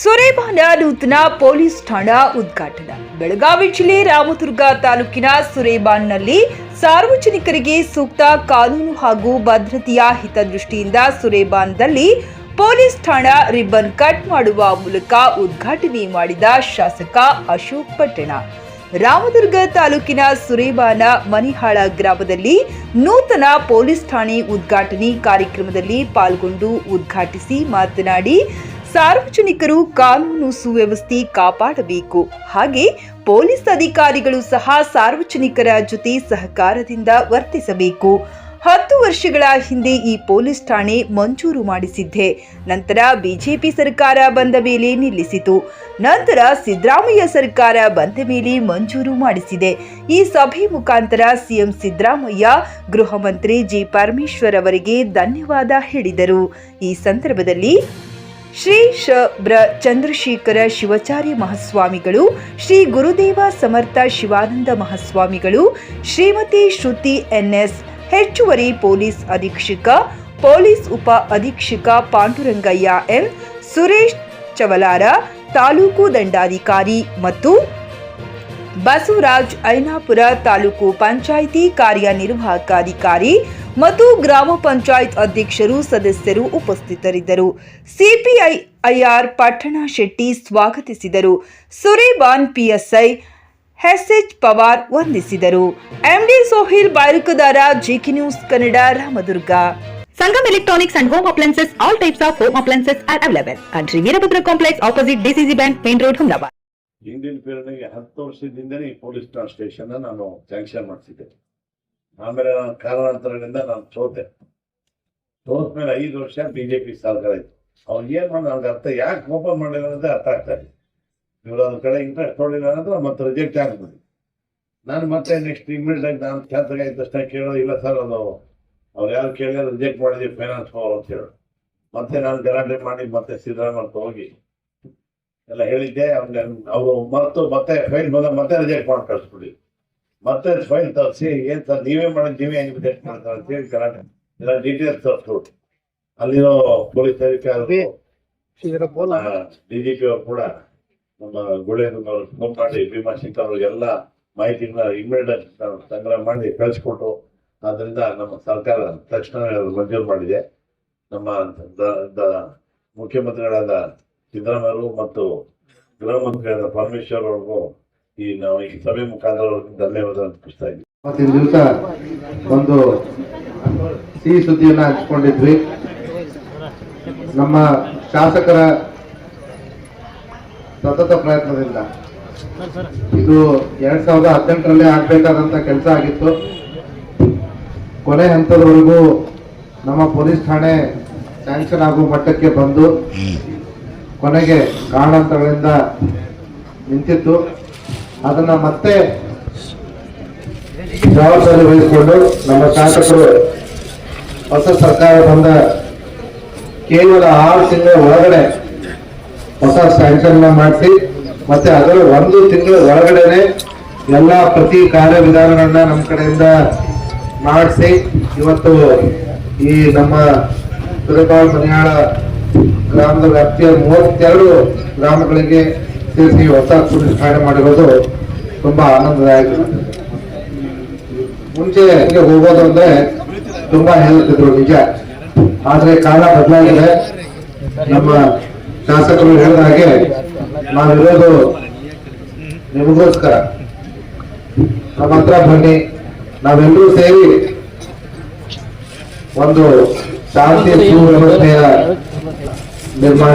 ಸುರೇಬಾನ ನೂತನ ಪೊಲೀಸ್ ಠಾಣಾ ಉದ್ಘಾಟನಾ. ಬೆಳಗಾವಿ ಜಿಲ್ಲೆ ರಾಮದುರ್ಗ ತಾಲೂಕಿನ ಸುರೇಬಾನ್ನಲ್ಲಿ ಸಾರ್ವಜನಿಕರಿಗೆ ಸೂಕ್ತ ಕಾನೂನು ಹಾಗೂ ಭದ್ರತೆಯ ಹಿತದೃಷ್ಟಿಯಿಂದ ಸುರೇಬಾನ್ದಲ್ಲಿ ಪೊಲೀಸ್ ಠಾಣಾ ರಿಬ್ಬನ್ ಕಟ್ ಮಾಡುವ ಮೂಲಕ ಉದ್ಘಾಟನೆ ಮಾಡಿದ ಶಾಸಕ ಅಶೋಕ್ ಪಟ್ಟಣ. ರಾಮದುರ್ಗ ತಾಲೂಕಿನ ಸುರೇಬಾನ ಮನಿಹಾಳ ಗ್ರಾಮದಲ್ಲಿ ನೂತನ ಪೊಲೀಸ್ ಠಾಣೆ ಉದ್ಘಾಟನೆ ಕಾರ್ಯಕ್ರಮದಲ್ಲಿ ಪಾಲ್ಗೊಂಡು ಉದ್ಘಾಟಿಸಿ ಮಾತನಾಡಿ ಸಾರ್ವಜನಿಕರು ಕಾನೂನು ಸುವ್ಯವಸ್ಥೆ ಕಾಪಾಡಬೇಕು. ಹಾಗೆ ಪೊಲೀಸ್ ಅಧಿಕಾರಿಗಳು ಸಹ ಸಾರ್ವಜನಿಕರ ಜೊತೆ ಸಹಕಾರದಿಂದ ವರ್ತಿಸಬೇಕು. ಹತ್ತು ವರ್ಷಗಳ ಹಿಂದೆ ಈ ಪೊಲೀಸ್ ಠಾಣೆ ಮಂಜೂರು ಮಾಡಿಸಿದ್ದೆ. ನಂತರ ಬಿಜೆಪಿ ಸರ್ಕಾರ ಬಂದ ಮೇಲೆ ನಿಲ್ಲಿಸಿತು. ನಂತರ ಸಿದ್ದರಾಮಯ್ಯ ಸರ್ಕಾರ ಬಂದ ಮೇಲೆ ಮಂಜೂರು ಮಾಡಿಸಿದೆ. ಈ ಸಭೆ ಮುಖಾಂತರ ಸಿಎಂ ಸಿದ್ದರಾಮಯ್ಯ ಗೃಹ ಮಂತ್ರಿ ಜಿ ಪರಮೇಶ್ವರ್ ಅವರಿಗೆ ಧನ್ಯವಾದ ಹೇಳಿದರು. ಈ ಸಂದರ್ಭದಲ್ಲಿ ಶ್ರೀ ಶ ಬ್ರ ಚಂದ್ರಶೇಖರ ಶಿವಾಚಾರ್ಯ ಮಹಾಸ್ವಾಮಿಗಳು, ಶ್ರೀ ಗುರುದೇವ ಸಮರ್ಥ ಶಿವಾನಂದ ಮಹಾಸ್ವಾಮಿಗಳು, ಶ್ರೀಮತಿ ಶ್ರುತಿ ಎನ್ಎಸ್ ಹೆಚ್ಚುವರಿ ಪೊಲೀಸ್ ಅಧೀಕ್ಷಕ, ಪೊಲೀಸ್ ಉಪ ಅಧೀಕ್ಷಕ ಪಾಂಡುರಂಗಯ್ಯ ಎಂ, ಸುರೇಶ್ ಚವಲಾರ, ತಾಲೂಕು ದಂಡಾಧಿಕಾರಿ ಮತ್ತು ಬಸವರಾಜ್ ಐನಾಪುರ ತಾಲೂಕು ಪಂಚಾಯಿತಿ ಕಾರ್ಯನಿರ್ವಾಹಕ ಅಧಿಕಾರಿ ಮತ್ತು ಗ್ರಾಮ ಪಂಚಾಯತ್ ಅಧ್ಯಕ್ಷರು ಸದಸ್ಯರು ಉಪಸ್ಥಿತರಿದ್ದರು. ಸಿಪಿಐ ಐಆರ್ ಪಟ್ಟಣ ಶೆಟ್ಟಿ ಸ್ವಾಗತಿಸಿದರು. ಸುರೇಬಾನ್ ಪಿಎಸ್ಐ ಎಸ್ಎಚ್ ಪವಾರ್ ವಂದಿಸಿದರು. MD Sohil Barikadara GK news Kannada Ramadurga. Sangam electronics and home Appliances, all types of home appliances are available. Country Veerabhadra complex opposite opposite bank main road Road, Humdabad. ಹಿಂದಿನ ಪೀರಿಯಡ್ಗೆ ಹತ್ತು ವರ್ಷದಿಂದನೇ ಈ police station ನಾನು sanction ಮಾಡಿಸಿದ್ದೆ ಆಮೇಲೆ ನನ್ನ ಕಾರಣಾಂತರಗಳಿಂದ ನಾನು ಸೋತೆ. ಸೋತ ಮೇಲೆ ಐದು ವರ್ಷ ಬಿ ಜೆ ಪಿ ಸರ್ಕಾರ ಇತ್ತು. ಅವ್ರು ಏನು ಮಾಡಿ ನನಗೆ ಅರ್ಥ, ಯಾಕೆ ಓಪನ್ ಮಾಡಿಲ್ಲ ಅಂತ ಅರ್ಥ ಆಗ್ತಾ ಇದೆ ಇವರು ಅದ್ರ ಕಡೆ ಇಂಟ್ರೆಸ್ಟ್ ನೋಡಿಲ್ಲ ಅಂದ್ರೆ ಮತ್ತೆ ರಿಜೆಕ್ಟ್ ಆಗ್ತದೆ ನಾನು ಮತ್ತೆ ನೆಕ್ಸ್ಟ್ ಇಮಿಡಿಯೇಟ್ ಆಗಿ ನಾನು ಖ್ಯಾತಗ ಆಯ್ತು ತಕ್ಷಣ ಕೇಳೋದು, ಇಲ್ಲ ಸರ್ ಅದು ಅವ್ರು ಯಾರು ಕೇಳಿದ್ರೆ ರಿಜೆಕ್ಟ್ ಮಾಡಿದ್ವಿ ಫೈನಾನ್ಸ್ ಫೋರ್ ಅಂತ ಹೇಳಿ. ಮತ್ತೆ ನಾನು ಗಲಾಟೆ ಮಾಡಿ ಮತ್ತೆ ಸಿದ್ದರಾಮಯ್ಯ ಹೋಗಿ ಎಲ್ಲ ಹೇಳಿದ್ದೆ ಅವ್ನಿಗೆ ಅವರು ಮತ್ತು ಮತ್ತೆ ಫೈಲ್ ಬಂದ ಮತ್ತೆ ರಿಜೆಕ್ಟ್ ಮಾಡಿ ಕಳಿಸ್ಬಿಡಿ ಮತ್ತೆ ಫೈಲ್ ತರಿಸಿ ಏನ್ ಸರ್ ನೀವೇ ಮಾಡೋದು ನೀವೇ ಹೆಂಗ್ ರಿಜೆಕ್ಟ್ ಮಾಡ್ತಾರೆ ಅಂತ ಹೇಳಿ ಗಲಾಟೆ ಇಲ್ಲ ಡೀಟೇಲ್ಸ್ ತರಿಸ್ಬಿಟ್ಟು ಅಲ್ಲಿರೋ ಪೊಲೀಸ್ ಅಧಿಕಾರಿಗಳು ಡಿಜಿಪಿ ಅವರು ಕೂಡ ನಮ್ಮ ಗುಳೇನವರು ಫೋನ್ ಮಾಡಿ ಭೀಮಾ ಸಿಂಗ್ ಅವ್ರಿಗೆಲ್ಲ ಮಾಹಿತಿನ ಇಮಿಡಿಯೇಟ್ ಸಂಗ್ರಹ ಮಾಡಿ ಕಳಿಸ್ಕೊಟ್ಟು ಆದ್ರಿಂದ ನಮ್ಮ ಸರ್ಕಾರ ತಕ್ಷಣ ಮಂಜೂರು ಮಾಡಿದೆ. ನಮ್ಮ ಮುಖ್ಯಮಂತ್ರಿಗಳಾದ ಸಿದ್ದರಾಮಯ್ಯರು ಮತ್ತು ಗೃಹ ಮಂತ್ರಿಯಾದ ಪರಮೇಶ್ವರ್ ಅವ್ರಿಗೂ ಈ, ನಾವು ಈ ಸಭೆ ಮುಖಾಂತರ ಧನ್ಯವಾದ ಅರ್ಪಿಸ್ತಾ ಇದ್ದೀವಿ. ಇವತ್ತಿನ ದಿವಸ ಒಂದು ಸಿಹಿ ಸುದ್ದಿಯನ್ನ ಹಂಚ್ಕೊಂಡಿದ್ವಿ. ನಮ್ಮ ಶಾಸಕರ ಸತತ ಪ್ರಯತ್ನದಿಂದ. ಇದು ಎರಡ್ ಸಾವಿರದ ಹದಿನೆಂಟರಲ್ಲೇ ಆಗ್ಬೇಕಾದಂತ ಕೆಲಸ ಆಗಿತ್ತು. ಕೊನೆ ಹಂತದವರೆಗೂ ನಮ್ಮ ಪೊಲೀಸ್ ಠಾಣೆ ಸ್ಯಾಂಕ್ಷನ್ ಆಗುವ ಮಟ್ಟಕ್ಕೆ ಬಂದು ಕೊನೆಗೆ ಕಾರಣಾಂತರಗಳಿಂದ ನಿಂತಿತ್ತು. ಅದನ್ನ ಮತ್ತೆ ಜವಾಬ್ದಾರಿ ವಹಿಸಿಕೊಂಡು ನಮ್ಮ ಶಾಸಕರು ಹೊಸ ಸರ್ಕಾರ ಬಂದ ಕೇವಲ ಆರು ತಿಂಗಳ ಒಳಗಡೆ ಹೊಸ ಸ್ಯಾಂಕ್ಷನ್ ಮಾಡಿಸಿ, ಮತ್ತೆ ಅದರ ಒಂದು ತಿಂಗಳ ಒಳಗಡೆನೆ ಎಲ್ಲ ಪ್ರತಿ ಕಾರ್ಯವಿಧಾನಗಳನ್ನ ನಮ್ಮ ಕಡೆಯಿಂದ ಮಾಡಿಸಿ, ಇವತ್ತು ಈ ನಮ್ಮ ಸುರೇಪಾಳ್ ಮನೆಯಾಳ ಗ್ರಾಮದ ವ್ಯಾಪ್ತಿಯ ಮೂವತ್ತೆರಡು ಗ್ರಾಮಗಳಿಗೆ ಸೇರಿಸಿ ಹೊಸ ಠಾಣೆ ಮಾಡಿರೋದು ತುಂಬಾ ಆನಂದದಾಯಕ. ಮುಂಚೆ ಹೆಂಗೆ ಹೋಗೋದು ಅಂದ್ರೆ ತುಂಬಾ ಹೇಳ್ತಿದ್ರು ನಿಜ. ಆದ್ರೆ ಕಾಲ ಬದಲಾಗಿದೆ. ನಮ್ಮ ಶಾಸಕರು ಹೇಳಿದ ಹಾಗೆ ನಾವಿರೋದು ನಿಮಗೋಸ್ಕರ. ನಮ್ಮ ಹತ್ರ ಬನ್ನಿ. ನಾವೆಲ್ಲರೂ ಸೇರಿ ಒಂದು ಶಾಂತಿ, ಸುವ್ಯವಸ್ಥೆಯ ನಿರ್ಮಾಣ